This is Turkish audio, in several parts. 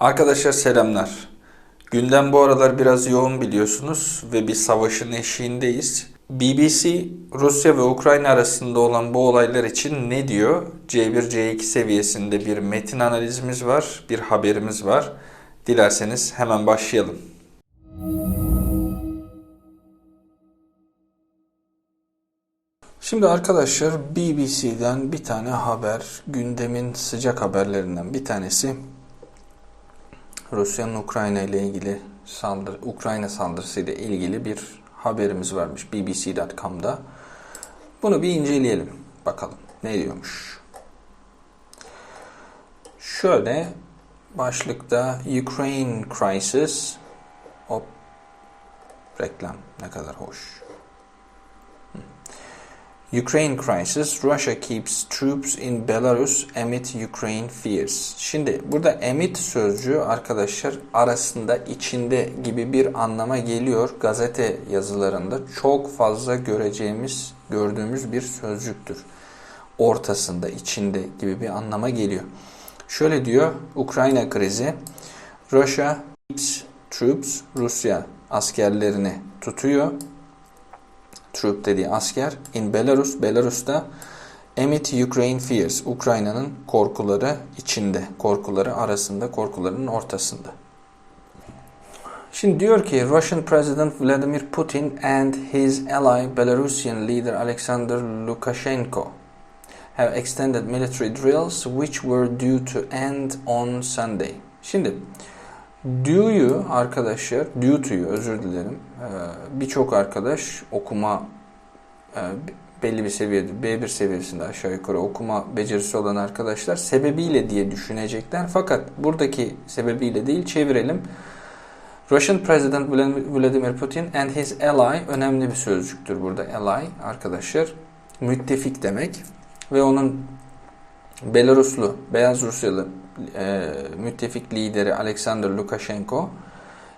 Arkadaşlar selamlar. Gündem bu aralar biraz yoğun biliyorsunuz ve bir savaşın eşiğindeyiz. BBC, Rusya ve Ukrayna arasında olan bu olaylar için ne diyor? C1, C2 seviyesinde bir metin analizimiz var, bir haberimiz var. Dilerseniz hemen başlayalım. Şimdi arkadaşlar BBC'den bir tane haber, gündemin sıcak haberlerinden bir tanesi. Rusya'nın Ukrayna ile ilgili saldırı, Ukrayna saldırısı ile ilgili bir haberimiz varmış bbc.com'da. Bunu bir inceleyelim bakalım ne diyormuş. Şöyle başlıkta Ukraine Crisis hop reklam ne kadar hoş. Ukraine crisis, Russia keeps troops in Belarus amid Ukraine fears. Şimdi burada amid sözcüğü arkadaşlar arasında içinde gibi bir anlama geliyor. Gazete yazılarında çok fazla göreceğimiz, gördüğümüz bir sözcüktür. Ortasında, içinde gibi bir anlama geliyor. Şöyle diyor, Ukrayna krizi, Russia keeps troops, Rusya askerlerini tutuyor troop dediği asker in Belarus, Belarus'ta amid Ukraine fears, Ukrayna'nın korkuları içinde, korkuları arasında, korkularının ortasında. Şimdi diyor ki Russian President Vladimir Putin and his ally Belarusian leader Alexander Lukashenko have extended military drills which were due to end on Sunday. Şimdi Due'yu arkadaşlar, due özür dilerim. Ee, Birçok arkadaş okuma e, belli bir seviyede, B1 seviyesinde aşağı yukarı okuma becerisi olan arkadaşlar sebebiyle diye düşünecekler. Fakat buradaki sebebiyle değil çevirelim. Russian President Vladimir Putin and his ally önemli bir sözcüktür burada. Ally arkadaşlar müttefik demek ve onun Belaruslu, Beyaz Rusyalı e, müttefik lideri Alexander Lukashenko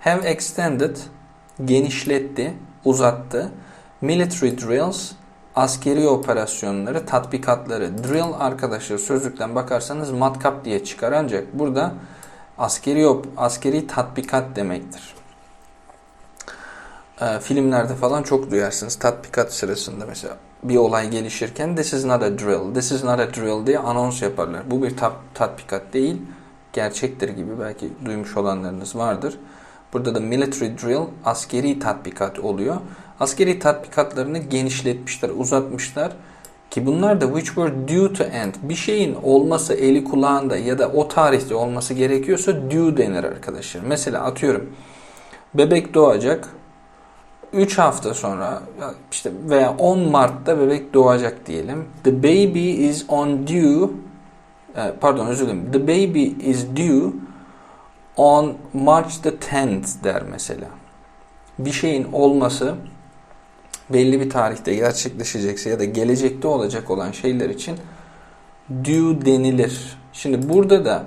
have extended, genişletti, uzattı military drills, askeri operasyonları, tatbikatları. Drill arkadaşlar sözlükten bakarsanız matkap diye çıkar ancak burada askeri askeri tatbikat demektir. E, filmlerde falan çok duyarsınız. Tatbikat sırasında mesela bir olay gelişirken this is not a drill, this is not a drill diye anons yaparlar. Bu bir tat, tatbikat değil, gerçektir gibi belki duymuş olanlarınız vardır. Burada da military drill askeri tatbikat oluyor. Askeri tatbikatlarını genişletmişler, uzatmışlar. Ki bunlar da which were due to end. Bir şeyin olması eli kulağında ya da o tarihte olması gerekiyorsa due denir arkadaşlar. Mesela atıyorum bebek doğacak 3 hafta sonra işte veya 10 Mart'ta bebek doğacak diyelim. The baby is on due e, pardon özür dilerim. The baby is due on March the 10th der mesela. Bir şeyin olması belli bir tarihte gerçekleşecekse ya da gelecekte olacak olan şeyler için due denilir. Şimdi burada da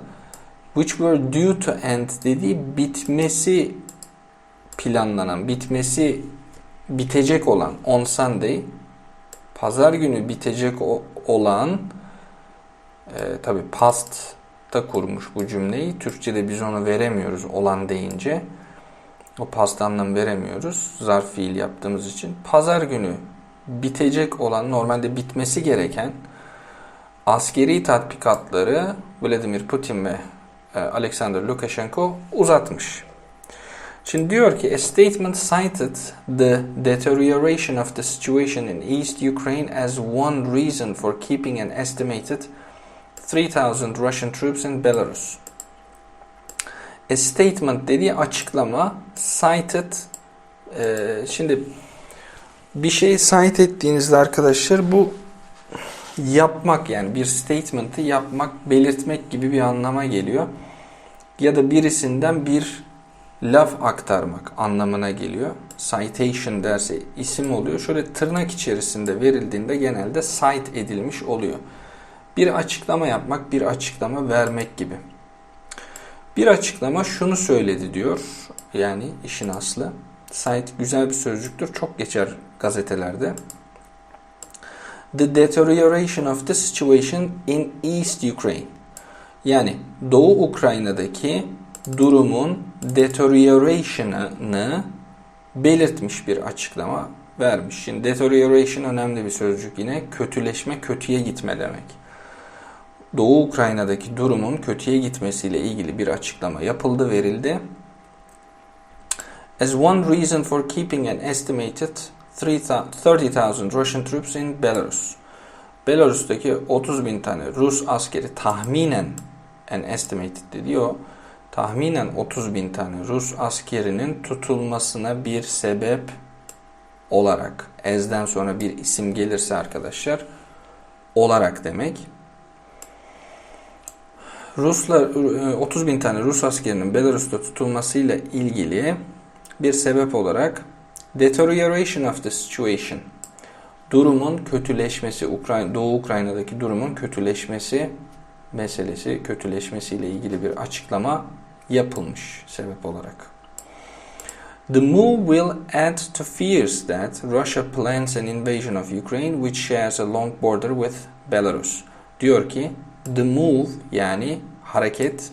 which were due to end dediği bitmesi planlanan, bitmesi bitecek olan on Sunday pazar günü bitecek olan e, tabi past'ta kurmuş bu cümleyi. Türkçe'de biz onu veremiyoruz olan deyince. O past anlam veremiyoruz. Zarf fiil yaptığımız için. Pazar günü bitecek olan normalde bitmesi gereken askeri tatbikatları Vladimir Putin ve e, Alexander Lukashenko uzatmış. Şimdi diyor ki a statement cited the deterioration of the situation in East Ukraine as one reason for keeping an estimated 3000 Russian troops in Belarus. A statement dediği açıklama cited e, şimdi bir şeyi cite ettiğinizde arkadaşlar bu yapmak yani bir statement'ı yapmak, belirtmek gibi bir anlama geliyor. Ya da birisinden bir laf aktarmak anlamına geliyor. Citation derse isim oluyor. Şöyle tırnak içerisinde verildiğinde genelde cite edilmiş oluyor. Bir açıklama yapmak, bir açıklama vermek gibi. Bir açıklama şunu söyledi diyor. Yani işin aslı. Cite güzel bir sözcüktür. Çok geçer gazetelerde. The deterioration of the situation in East Ukraine. Yani Doğu Ukrayna'daki durumun deterioration'ını belirtmiş bir açıklama vermiş. Şimdi deterioration önemli bir sözcük yine. Kötüleşme, kötüye gitme demek. Doğu Ukrayna'daki durumun kötüye gitmesiyle ilgili bir açıklama yapıldı, verildi. As one reason for keeping an estimated 30,000 Russian troops in Belarus. Belarus'taki 30 bin tane Rus askeri tahminen an estimated diyor. Tahminen 30 bin tane Rus askerinin tutulmasına bir sebep olarak, ezden sonra bir isim gelirse arkadaşlar, olarak demek. Ruslar 30 bin tane Rus askerinin Belarus'ta tutulmasıyla ilgili bir sebep olarak deterioration of the situation durumun kötüleşmesi Ukrayna Doğu Ukrayna'daki durumun kötüleşmesi meselesi kötüleşmesiyle ilgili bir açıklama yapılmış sebep olarak. The move will add to fears that Russia plans an invasion of Ukraine which shares a long border with Belarus. Diyor ki the move yani hareket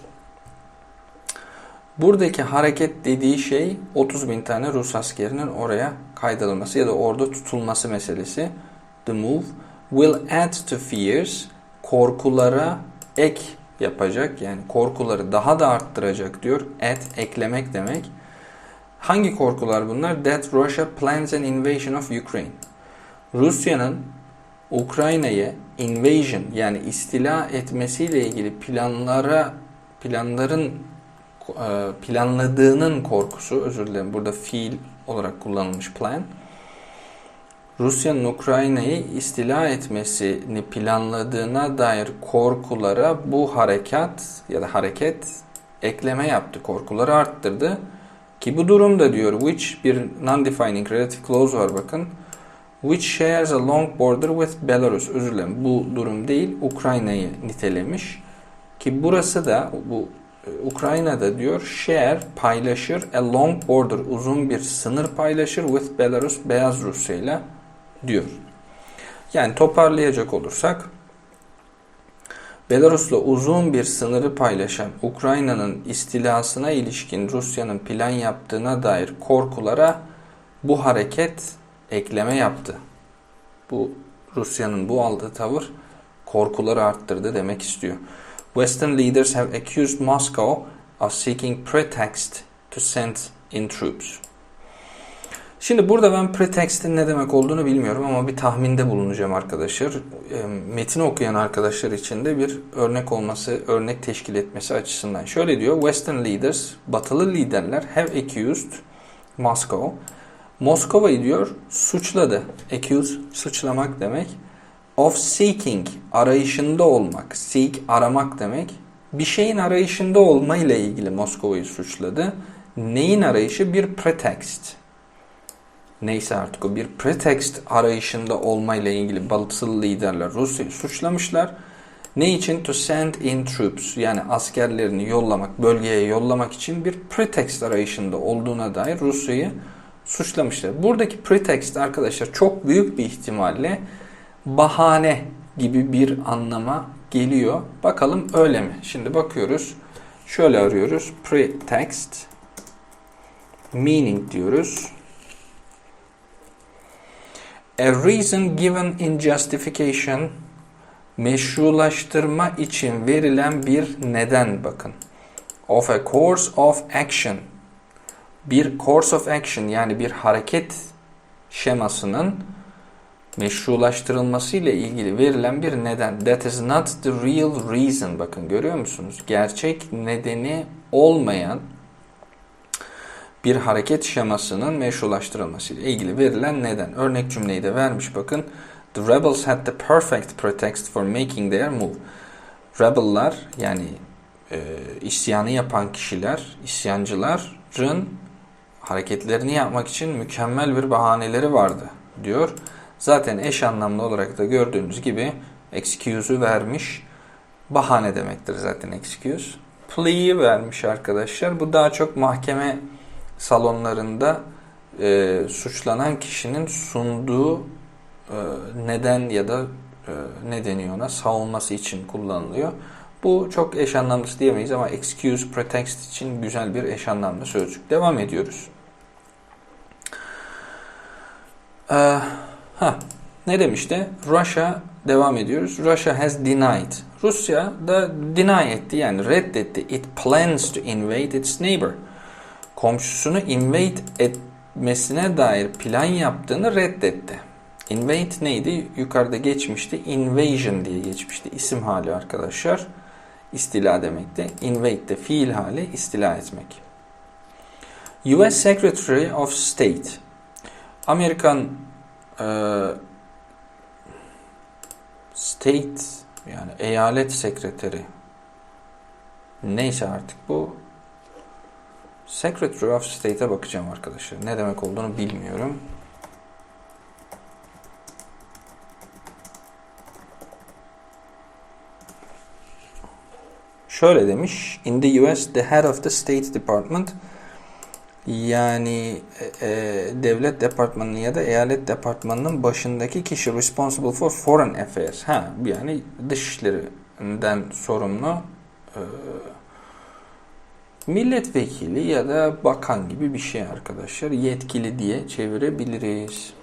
Buradaki hareket dediği şey 30 bin tane Rus askerinin oraya kaydolması ya da orada tutulması meselesi. The move will add to fears korkulara ek yapacak yani korkuları daha da arttıracak diyor. Add eklemek demek. Hangi korkular bunlar? That Russia plans an invasion of Ukraine. Rusya'nın Ukrayna'yı invasion yani istila etmesiyle ilgili planlara planların e, planladığının korkusu, özür dilerim burada fiil olarak kullanılmış plan, Rusya'nın Ukrayna'yı istila etmesini planladığına dair korkulara bu harekat ya da hareket ekleme yaptı. Korkuları arttırdı. Ki bu durumda diyor which bir non-defining relative clause var bakın. Which shares a long border with Belarus. Özür dilerim bu durum değil Ukrayna'yı nitelemiş. Ki burası da bu Ukrayna'da diyor share paylaşır a long border uzun bir sınır paylaşır with Belarus Beyaz Rusya ile diyor. Yani toparlayacak olursak Belarus'la uzun bir sınırı paylaşan Ukrayna'nın istilasına ilişkin Rusya'nın plan yaptığına dair korkulara bu hareket ekleme yaptı. Bu Rusya'nın bu aldığı tavır korkuları arttırdı demek istiyor. Western leaders have accused Moscow of seeking pretext to send in troops. Şimdi burada ben pretext'in ne demek olduğunu bilmiyorum ama bir tahminde bulunacağım arkadaşlar. Metin okuyan arkadaşlar için de bir örnek olması, örnek teşkil etmesi açısından. Şöyle diyor, Western leaders, batılı liderler have accused Moscow. Moskova'yı diyor suçladı. Accuse, suçlamak demek of seeking arayışında olmak. Seek aramak demek. Bir şeyin arayışında olma ile ilgili Moskova'yı suçladı. Neyin arayışı? Bir pretext. Neyse artık o bir pretext arayışında olma ile ilgili batılı liderler Rusya'yı suçlamışlar. Ne için? To send in troops yani askerlerini yollamak, bölgeye yollamak için bir pretext arayışında olduğuna dair Rusya'yı suçlamışlar. Buradaki pretext arkadaşlar çok büyük bir ihtimalle bahane gibi bir anlama geliyor. Bakalım öyle mi? Şimdi bakıyoruz. Şöyle arıyoruz. Pretext meaning diyoruz. A reason given in justification meşrulaştırma için verilen bir neden bakın. Of a course of action bir course of action yani bir hareket şemasının meşrulaştırılması ile ilgili verilen bir neden. That is not the real reason. Bakın görüyor musunuz? Gerçek nedeni olmayan bir hareket şemasının meşrulaştırılması ile ilgili verilen neden. Örnek cümleyi de vermiş bakın. The rebels had the perfect pretext for making their move. Rebel'lar yani e, isyanı yapan kişiler, isyancıların hareketlerini yapmak için mükemmel bir bahaneleri vardı diyor. Zaten eş anlamlı olarak da gördüğünüz gibi excuse'u vermiş. Bahane demektir zaten excuse. Plea'yı vermiş arkadaşlar. Bu daha çok mahkeme salonlarında e, suçlanan kişinin sunduğu e, neden ya da e, ne deniyor ona savunması için kullanılıyor. Bu çok eş anlamlısı diyemeyiz ama excuse, pretext için güzel bir eş anlamlı sözcük. Devam ediyoruz. Ee, ha, ne demişti? Russia devam ediyoruz. Russia has denied. Rusya da deny etti yani reddetti. It plans to invade its neighbor. Komşusunu invade etmesine dair plan yaptığını reddetti. Invade neydi? Yukarıda geçmişti. Invasion diye geçmişti. İsim hali arkadaşlar. İstila demekti. Invade de fiil hali istila etmek. US Secretary of State Amerikan e, State yani eyalet sekreteri neyse artık bu Secretary of State'e bakacağım arkadaşlar. Ne demek olduğunu bilmiyorum. Şöyle demiş. In the US, the head of the State Department yani e, e, devlet departmanının ya da eyalet departmanının başındaki kişi responsible for foreign affairs. Ha, yani dışişlerinden sorumlu e, milletvekili ya da bakan gibi bir şey arkadaşlar. Yetkili diye çevirebiliriz.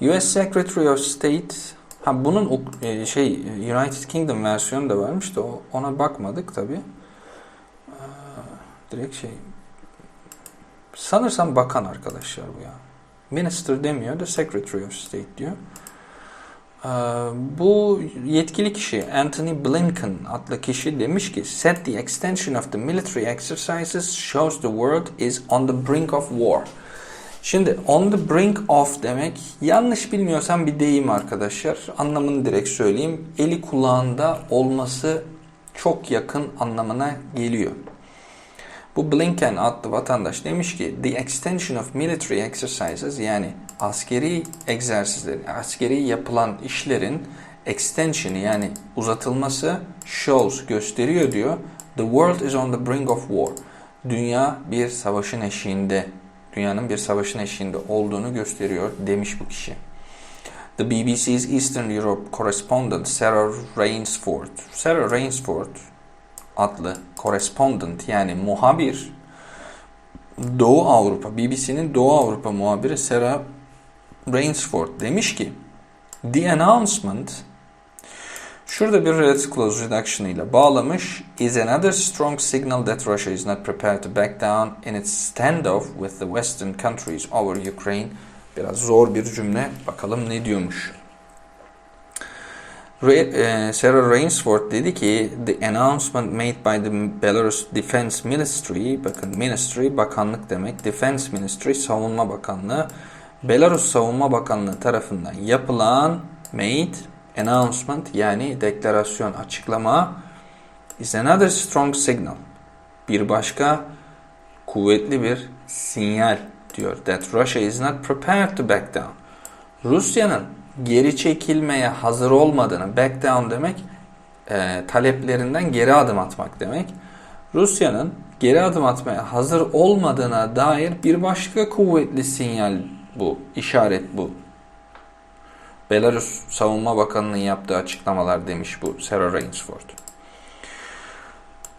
US Secretary of State ha bunun e, şey United Kingdom versiyonu da varmış da ona bakmadık tabi. Direkt şey Sanırsam bakan arkadaşlar bu ya. Minister demiyor da Secretary of State diyor. Ee, bu yetkili kişi Anthony Blinken adlı kişi demiş ki said the extension of the military exercises shows the world is on the brink of war. Şimdi on the brink of demek yanlış bilmiyorsam bir deyim arkadaşlar. Anlamını direkt söyleyeyim. Eli kulağında olması çok yakın anlamına geliyor. Bu Blinken adlı vatandaş demiş ki the extension of military exercises yani askeri egzersizlerin, askeri yapılan işlerin extension'ı yani uzatılması shows gösteriyor diyor. The world is on the brink of war. Dünya bir savaşın eşiğinde, dünyanın bir savaşın eşiğinde olduğunu gösteriyor demiş bu kişi. The BBC's Eastern Europe correspondent Sarah Rainsford. Sarah Rainsford adlı correspondent yani muhabir Doğu Avrupa, BBC'nin Doğu Avrupa muhabiri Sarah Rainsford demiş ki The announcement Şurada bir relative clause reduction ile bağlamış. Is another strong signal that Russia is not prepared to back down in its standoff with the Western countries over Ukraine. Biraz zor bir cümle. Bakalım ne diyormuş. E, Sarah Rainsford dedi ki the announcement made by the Belarus Defense Ministry bakın ministry bakanlık demek Defense Ministry savunma bakanlığı Belarus Savunma Bakanlığı tarafından yapılan made announcement yani deklarasyon açıklama is another strong signal bir başka kuvvetli bir sinyal diyor that Russia is not prepared to back down Rusya'nın geri çekilmeye hazır olmadığını, back down demek e, taleplerinden geri adım atmak demek. Rusya'nın geri adım atmaya hazır olmadığına dair bir başka kuvvetli sinyal bu, işaret bu. Belarus Savunma Bakanı'nın yaptığı açıklamalar demiş bu Sarah Rainsford.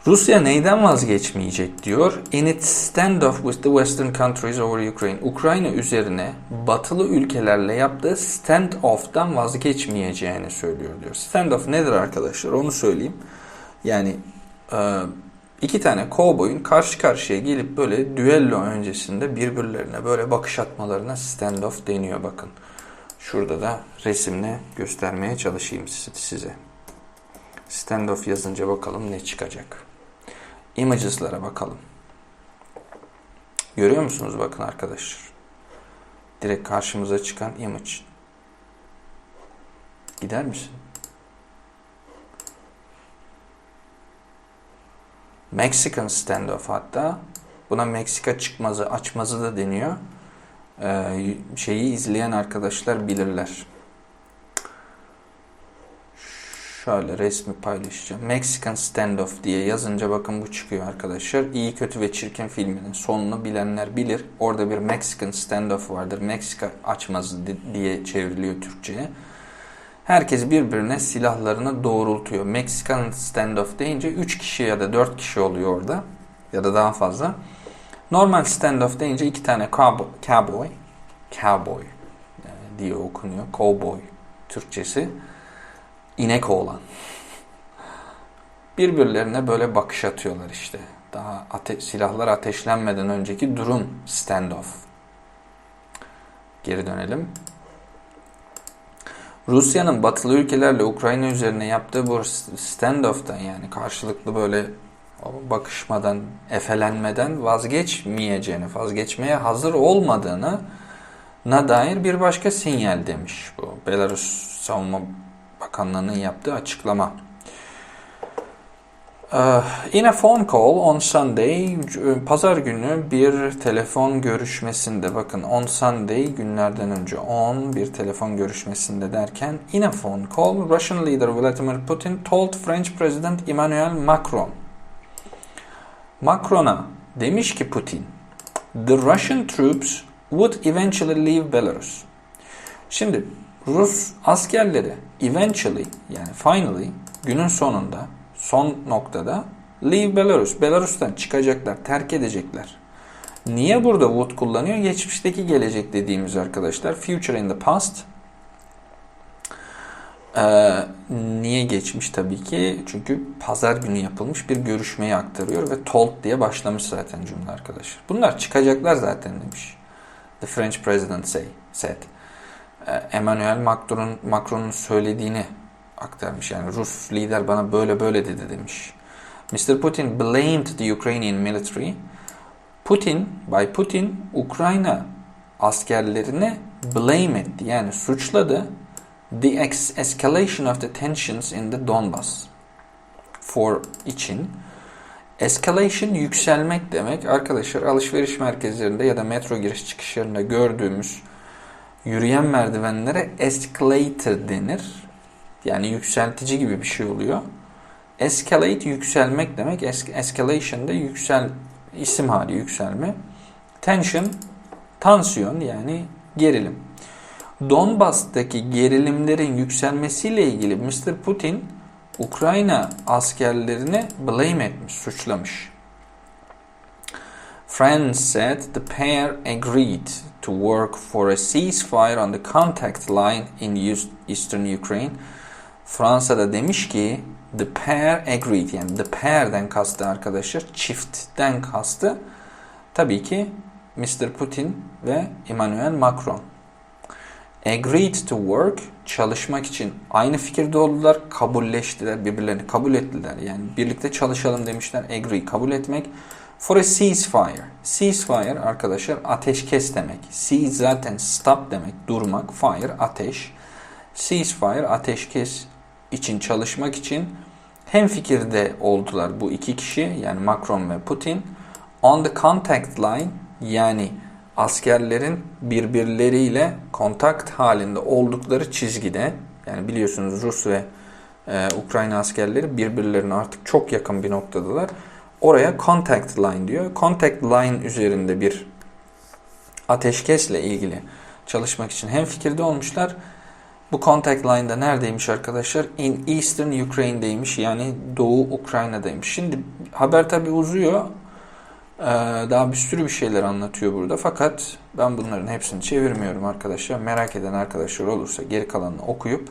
Rusya neyden vazgeçmeyecek diyor? In its standoff with the Western countries over Ukraine. Ukrayna üzerine batılı ülkelerle yaptığı standoff'tan vazgeçmeyeceğini söylüyor diyor. Standoff nedir arkadaşlar? Onu söyleyeyim. Yani e, iki tane kovboyun karşı karşıya gelip böyle düello öncesinde birbirlerine böyle bakış atmalarına standoff deniyor bakın. Şurada da resimle göstermeye çalışayım size. Standoff yazınca bakalım ne çıkacak. Images'lara bakalım. Görüyor musunuz bakın arkadaşlar. Direkt karşımıza çıkan image. Gider misin? Mexican standoff hatta. Buna Meksika çıkmazı, açmazı da deniyor. Ee, şeyi izleyen arkadaşlar bilirler. Şöyle resmi paylaşacağım. Mexican Standoff diye yazınca bakın bu çıkıyor arkadaşlar. İyi, Kötü ve Çirkin filminin sonunu bilenler bilir. Orada bir Mexican Standoff vardır. Meksika açmazı diye çevriliyor Türkçe'ye. Herkes birbirine silahlarını doğrultuyor. Meksikan standoff deyince 3 kişi ya da 4 kişi oluyor orada. Ya da daha fazla. Normal standoff deyince iki tane cowboy, cowboy, diye okunuyor. Cowboy Türkçesi. inek oğlan. Birbirlerine böyle bakış atıyorlar işte. Daha ate silahlar ateşlenmeden önceki durum standoff. Geri dönelim. Rusya'nın batılı ülkelerle Ukrayna üzerine yaptığı bu standoff'tan yani karşılıklı böyle bakışmadan, efelenmeden vazgeçmeyeceğini, vazgeçmeye hazır olmadığını na dair bir başka sinyal demiş bu Belarus Savunma Bakanlığı'nın yaptığı açıklama. Uh, in a phone call on Sunday, pazar günü bir telefon görüşmesinde, bakın on Sunday günlerden önce on bir telefon görüşmesinde derken, in a phone call, Russian leader Vladimir Putin told French President Emmanuel Macron. Macron'a demiş ki Putin, the Russian troops would eventually leave Belarus. Şimdi Rus askerleri eventually yani finally günün sonunda son noktada leave Belarus. Belarus'tan çıkacaklar, terk edecekler. Niye burada would kullanıyor? Geçmişteki gelecek dediğimiz arkadaşlar. Future in the past. Ee, niye geçmiş tabii ki? Çünkü pazar günü yapılmış bir görüşmeyi aktarıyor ve told diye başlamış zaten cümle arkadaşlar. Bunlar çıkacaklar zaten demiş. The French President say, said. Ee, Emmanuel Macron'un Macron'un söylediğini aktarmış. Yani Rus lider bana böyle böyle dedi demiş. Mr. Putin blamed the Ukrainian military. Putin, by Putin, Ukrayna askerlerine blame etti. Yani suçladı. The escalation of the tensions in the Donbas. For için. Escalation yükselmek demek. Arkadaşlar alışveriş merkezlerinde ya da metro giriş çıkışlarında gördüğümüz yürüyen merdivenlere escalator denir. Yani yükseltici gibi bir şey oluyor. Escalate yükselmek demek. Es escalation da yüksel isim hali yükselme. Tension tansiyon yani gerilim. Donbas'taki gerilimlerin yükselmesiyle ilgili Mr. Putin Ukrayna askerlerini blame etmiş, suçlamış. France said the pair agreed to work for a ceasefire on the contact line in eastern Ukraine Fransa'da demiş ki the pair agreed. Yani the pair'den kastı arkadaşlar çiftten kastı tabii ki Mr. Putin ve Emmanuel Macron. Agreed to work çalışmak için aynı fikirde oldular kabulleştiler birbirlerini kabul ettiler. Yani birlikte çalışalım demişler agree kabul etmek. For a ceasefire. Ceasefire arkadaşlar ateşkes demek. Cease zaten stop demek durmak fire ateş. Ceasefire ateşkes için çalışmak için hem fikirde oldular bu iki kişi yani Macron ve Putin. On the contact line yani askerlerin birbirleriyle kontakt halinde oldukları çizgide yani biliyorsunuz Rus ve e, Ukrayna askerleri birbirlerine artık çok yakın bir noktadalar. Oraya contact line diyor. Contact line üzerinde bir ateşkesle ilgili çalışmak için hem fikirde olmuşlar bu contact line'da neredeymiş arkadaşlar? In Eastern Ukraine'deymiş yani Doğu Ukrayna'daymış. Şimdi haber tabi uzuyor. Ee, daha bir sürü bir şeyler anlatıyor burada. Fakat ben bunların hepsini çevirmiyorum arkadaşlar. Merak eden arkadaşlar olursa geri kalanını okuyup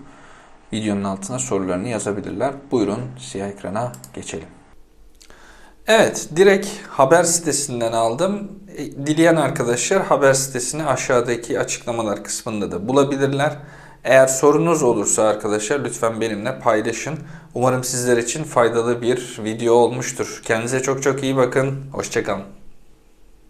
videonun altına sorularını yazabilirler. Buyurun siyah ekrana geçelim. Evet, direkt haber sitesinden aldım. E, dileyen arkadaşlar haber sitesini aşağıdaki açıklamalar kısmında da bulabilirler. Eğer sorunuz olursa arkadaşlar lütfen benimle paylaşın. Umarım sizler için faydalı bir video olmuştur. Kendinize çok çok iyi bakın. Hoşçakalın.